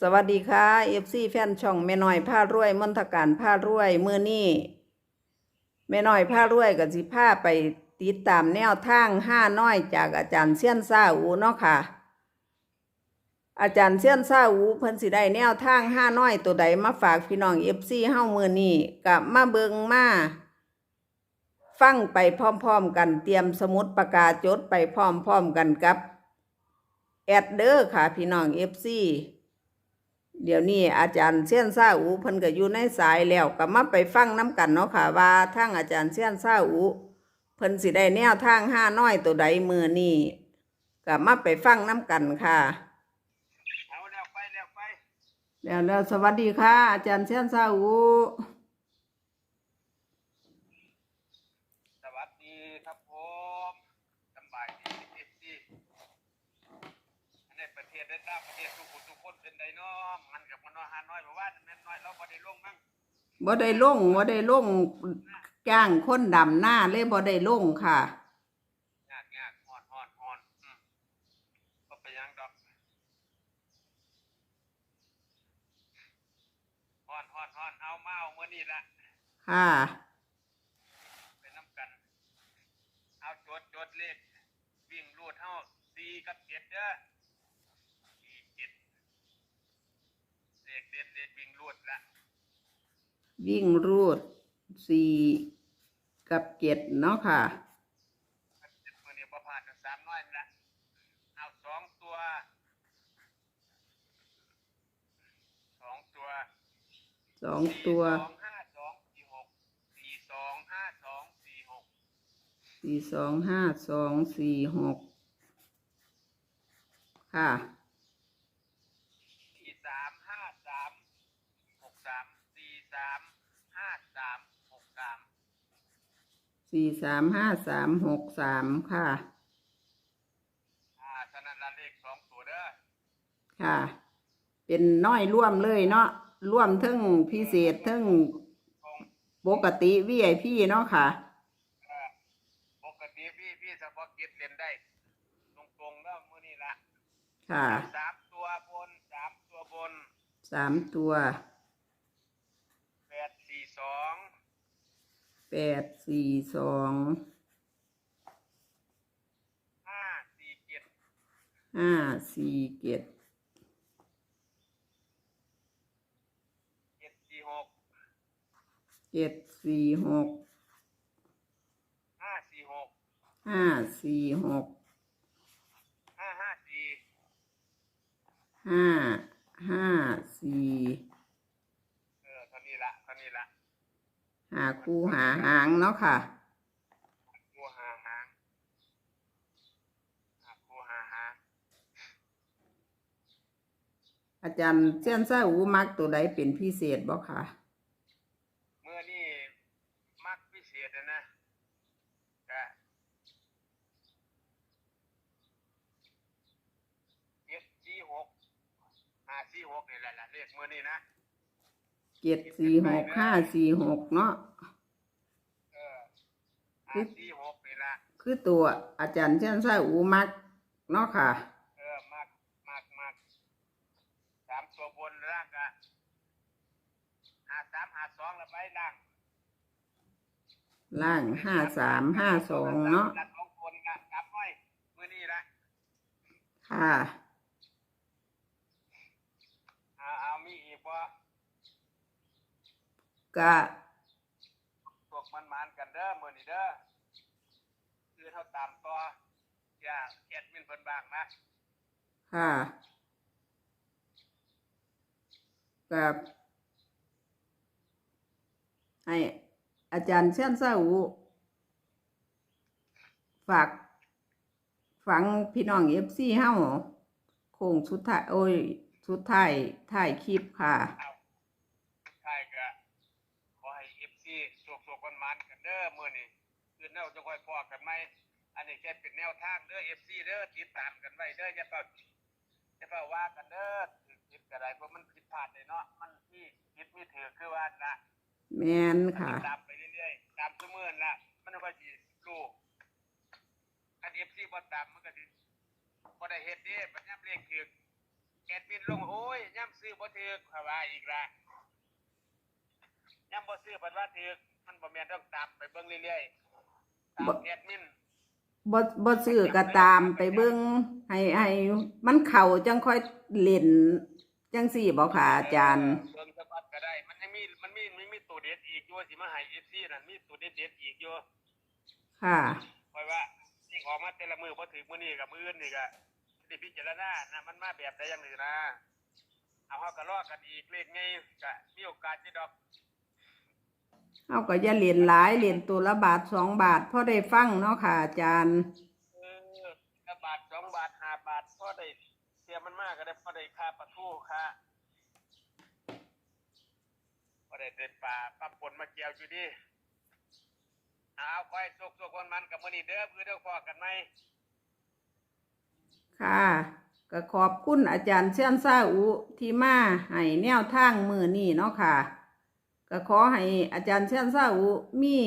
สวัสดีค่ะเอฟซีแฟนช่องแม่น้อยผ้ารวยมนทการผ้ารวยมือนี่แม่น้อยผ้ารวยกับสิผ้าไปติดตามแนวทางห้าน้อยจากอาจารย์เซียนซาอูเนาะค่ะ อาจารย์เซียนซาอูเพิ่นสิได้แนวทางห้าน้อยตัวใดมาฝากพี่น้องเอฟซีเฮ้ามือนี่กับมาเบิงมาฟังไปพร้อมๆกันเตรียมสมุดประกาศจดไปพร้อมๆกันกับแอดเดอร์ค่ะพี่น้องเอฟซี เดี๋ยวนี้อาจารย์เซียนซาอูเพิ่นก็อยู่ในสายแล้วก็มาไปฟังน้กันเนาะค่ะว่าทางอาจารย์เซียนซาอูเพิ่นสิได้แนวทางห้าน้อยตัวใดมือนี่ก็มาไปฟังน้กันค่ะเอาแล้วไปแล้วไปแล้วแล้วสวัสดีค่ะ อาจารย์เซียนซาอูสวัสดีครับผมสำบายดีเอฟซีในประเท ศได้ต่างประเทศทุกคนทุกคนเป็นไดเนาะมันกับมันน้อยหาน้อยบอกว่าแม่นน้อยเราบ่ได้ลงมั้งบ่ได้ลงบ่ได้ลงจ้างคนดำหน้าเลยบ่ได้ลงค่ะ ยากยากฮอนฮอนฮอนอืมก็ไปนหยังดอกฮอนฮอนฮอนเอามาเอามื้อนี้ละค่ะ ไปน้ำกัน เอาจดจดเลขวิ่งรูดเฮา4กับ7เด้อ4 7เลขเด่นเลขวิ่ง รูดละวิ่งรูดสี่กับเจ็ดเนาะค่ะ มือนี้ประพลาดกันสามน้อยนี่ละเอาสองตัวสองตัวสองตัวสองห้าสองสี่หกสี่สองห้าสองสี่หกสี่สองห้าสองสี่หกค่ะ สี่สามห้าสามหกสาม สี่สามห้าสามหกสามสี่สามห้าสามหกสามค่ะ อ่าฉะนั้นละเลขสองตัวเด้อค่ะ เป็นน้อยร่วมเลยเนาะร่วมทั้งพิเศษทั้งตรงปกติวีไอพีเนาะค่ะ เอ่อปกติพี่พี่สปอร์กิตเรียนได้ ตรงตรงๆแล้วมือนี้ละค่ะสามตัวบนสามตัวบนสามตัวแปด สี่สองแปดสี่สองห้าสี่เจ็ดห้าสี่เจ็ดเจ็ดสี่หกเจ็ดสี่หกห้าสี่หกห้าสี่หกห้าห้าสี่ห้าห้าสี่ เออเท่านี้ละเท่านี้ละ หาคู่หาหางเนาะค่ะตัวหาหางหาตัวหาหางอาจารย์เส้นซ่าอูมักตัวใดเป็นพิเศษบ่ค่ะ เมื่อนี่มักพิเศษนะนะก็เจ็ดสี่หกห้าสี่หกนี่แหละล่ะเลขเมื่อนี่นะ เจ็ดสี่หกห้าสี่หกเนาะ เออห้าสี่หกนี่ละคือตัวอาจารย์เส้นซ่าอูมักเนาะค่ะ เออมากมากมากสามตัวบนล่างกะหาสามหาสองแล้วไปล่างล่างห้าสามห้าสองเนาะละสองคนกะกลับไว้มือนี้ละค่ะ เอาเอามีอีกว่ กะพวกมันมานๆกันเด้อมือนี้เด้อคือเท่าตามต่ออย่าแอดมินเพิ่นบางนะค่ะกับให้อาจารย์เส้นซ่าอูฝากฝังพี่น้องเอฟซีเฮ้าโค้งสุดท้าย โอ้ย สุดท้ายท้ายคลิปค่ะ ใช่ก็ขอให้เอฟซีโศกๆมันมานๆกันเด้อมือนี้คือแนวจะค่อยพอกันไหมอันนี้แค่เป็นแนวทางเด้อเอฟซีเด้อติดตามกันไว้เด้ออย่าเพิ่งอย่าเพิ่งว่ากันเด้อถือผิดกันไรเพราะมันผิดพลาดเลยเนาะมันที่ผิดไม่ถือคือว่านะแมนค่ะ ตามไปเรื่อยๆตามสมือนละมันก็สิรู้อันเอฟซีบ่ตามมันก็สิบ่ได้เฮ็ดเด้บัดยามเลขถือแอดมินลงโอ้ยย่ำซื้อบ่ถือเขาว่าอีกละย่ำบ่ซื้อเพิ่นว่าถือ มันบ่แม่นต้องตามไปเบิ่งเรื่อยๆตามแอดมินบ่บ่ซื้อก็ตามไปเบิ่งให้ให้มันเข้าจังค่อยเล่นจังสี่บ่ค่ะอาจารย์ เบิ่งสักพักก็ได้ มันยังมีมันมีมันมีตัวเด็ดอีกอยู่สิมาให้ FC นั่นมีตัวเด็ดเด็ดๆอีกอยู่ค่ะเพราะว่าที่ออกมาแต่ละมือบ่ถือมื้อนี้กับมื้ออื่นนี่ก็สิพิจารณานะมันมาแบบใดอย่างหนึ่งนะเอาเฮาก็รอกันอีกเลขไงก็มีโอกาสที่ดอก เอาก็อย่าเล่นหลายเล่นตัวละบาทสองบาทพอได้ฟังเนาะค่ะอาจารย์เออถ้าบาทสองบาทห้าบาทพอได้เสียมันมากก็ได้พอได้ค่าปลาทูค่าพอได้เดินป่าปลาปนมาเกี่ยวอยู่ดิเอาคอยสุกสุกวันมันกับมื้อนี้เด้อคือเด้อพอกันไหมค่ะก็ขอบคุณอาจารย์เชียนซาอุที่มาให้แนวทางมือนี่เนาะค่ะ ก็ขอให้อาจารย์เชียนซาอุมี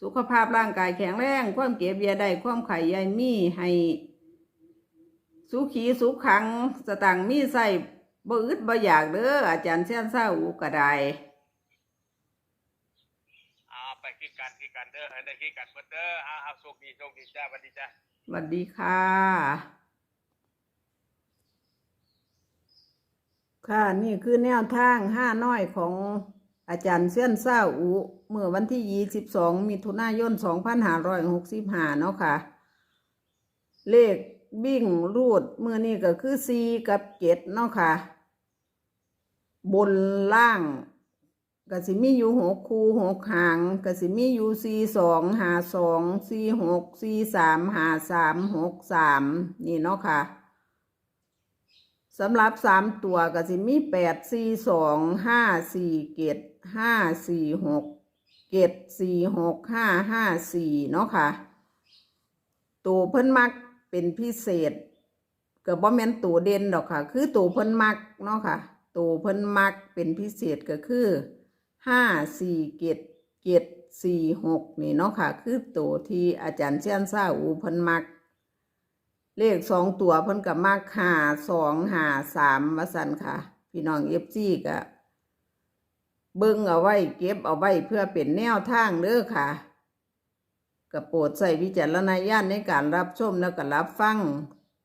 สุขภาพร่างกายแข็งแรง ความเก็บเบียได้ความไข่ใยมีให้สุขีสุขขังสตังค์มีใส่บ่อึดบ่อยากเด้ออาจารย์เชียนซาอุก็ได้เอาไปคิดกันคิดกันเด้อให้ได้คิดกันเบิดเด้อเอาเอาโชคดีโชคดีจ้าสวัสดีจ้าสวัสดีค่ะ ค่ะนี่คือแนวทางห้าน้อยของ อาจารย์เซียนซ่าอุเมื่อวันที่ยี่สิบสองมิถุนายนสองพันห้าร้อยหกสิบห้าเนาะค่ะ เลขบิ่งรูดเมื่อนี้ก็คือซีกับเจ็ดเนาะค่ะ บนล่างกสิมีอยู่หกคูหกหางกสิมีอยู่ซีสองหาสองซีหกซีสามหาสามหกสามนี่เนาะค่ะ สำหรับสามตัวก็สิมีแปดสี่สองห้าสี่เกตห้าสี่หกเกตสี่หกห้าห้าสี่เนาะค่ะ ตัวเพิ่นมักเป็นพิเศษก็บ่แม่นตัวเด่นดอกค่ะ คือตัวเพิ่นมักเนาะค่ะตัวเพิ่นมักเป็นพิเศษก็คือห้าสี่เกตเกตสี่หกนี่เนาะค่ะ คือตัวที่อาจารย์เชียนซ่าอูเพิ่นมัก เลขสองตัวเพิ่นกับมักหาสองหาสามวสันค่ะ พี่น้องเอฟซีก็เบิ่งเอาไว้ เก็บเอาไว้เพื่อเป็นแนวทางเด้อค่ะก็โปรดใส่วิจารณญาณในการรับชมแล้วก็รับฟัง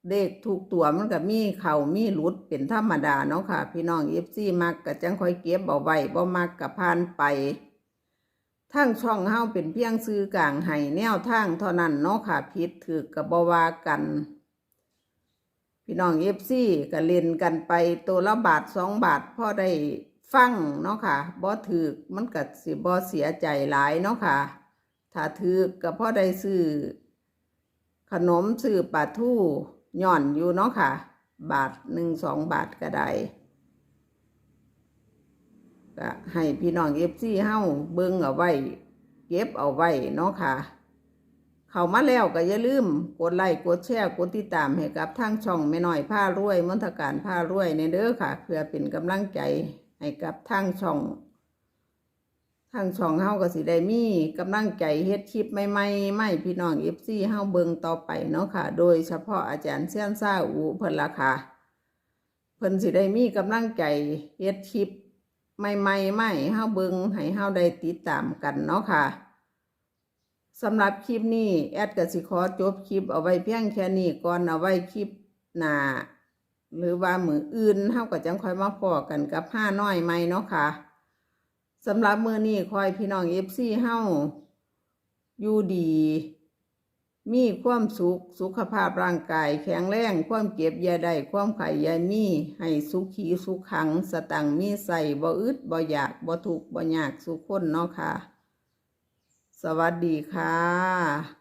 เลขทุกตัวมันก็มีเข่ามีหลุดเป็นธรรมดาเนาะค่ะ พี่น้องเอฟซีมักก็จังคอยเก็บเอาไว้บ่มักก็ผ่านไปทั้งช่องเฮาเป็นเพียงซื้อกลางให้แนวทางเท่านั้นเนาะค่ะผิดถือกับบวากัน พี่น้องเอฟซีก็เล่นกันไปตัวละบาทสองบาทพ่อได้ฟังเนาะค่ะบ่ถือมันก็สิบ่เสียใจหลายเนาะค่ะ ถ้าถือก็พ่อได้ซื้อขนมซื้อปลาทูหย่อนอยู่เนาะค่ะ บาทหนึ่งสองบาทก็ได้ก็ให้พี่น้องเอฟซีเฮ้าเบิ่งเอาไว้ เก็บเอาไว้เนาะค่ะ เข้ามาแล้วก็อย่าลืมกดไลค์กดแชร์กดติดตามให้กับทางช่องแม่น้อยผ้ารวยมนทการผ้ารวยในเด้อค่ะ เพื่อเป็นกำลังใจให้กับทางช่องทางช่องเฮาก็สิได้มีกำลังใจเฮ็ดคลิปใหม่ๆไม่พี่น้อง FC เฮาเบิ่งต่อไปเนาะค่ะ โดยเฉพาะอาจารย์เซียนซ่าอูเพิ่นละค่ะเพิ่นสิได้มีกำลังใจเฮ็ดคลิปใหม่ๆไม่เฮาเบิ่งให้เฮาได้ติดตามกันเนาะค่ะ สำหรับคลิปนี้แอดก็สิขอจบคลิปเอาไว้เพียงแค่นี้ก่อนเอาไว้คลิปหน้าหรือว่ามืออื่นเฮาก็จังคอยมาพอกันกับห้าน้อยใหมเนาะค่ะสำหรับมือนี้คอยพี่น้องเอฟซีเฮาอยู่ดี มีความสุขสุขภาพร่างกาย แข็งแรงความเก็บยาได้ความไข่ยามีให้สุขีสุขขัง สตังมีใส่บ่อึดบ่อยากบ่ทุกบ่ยากสุขคนเนาะค่ะ สวัสดีค่ะ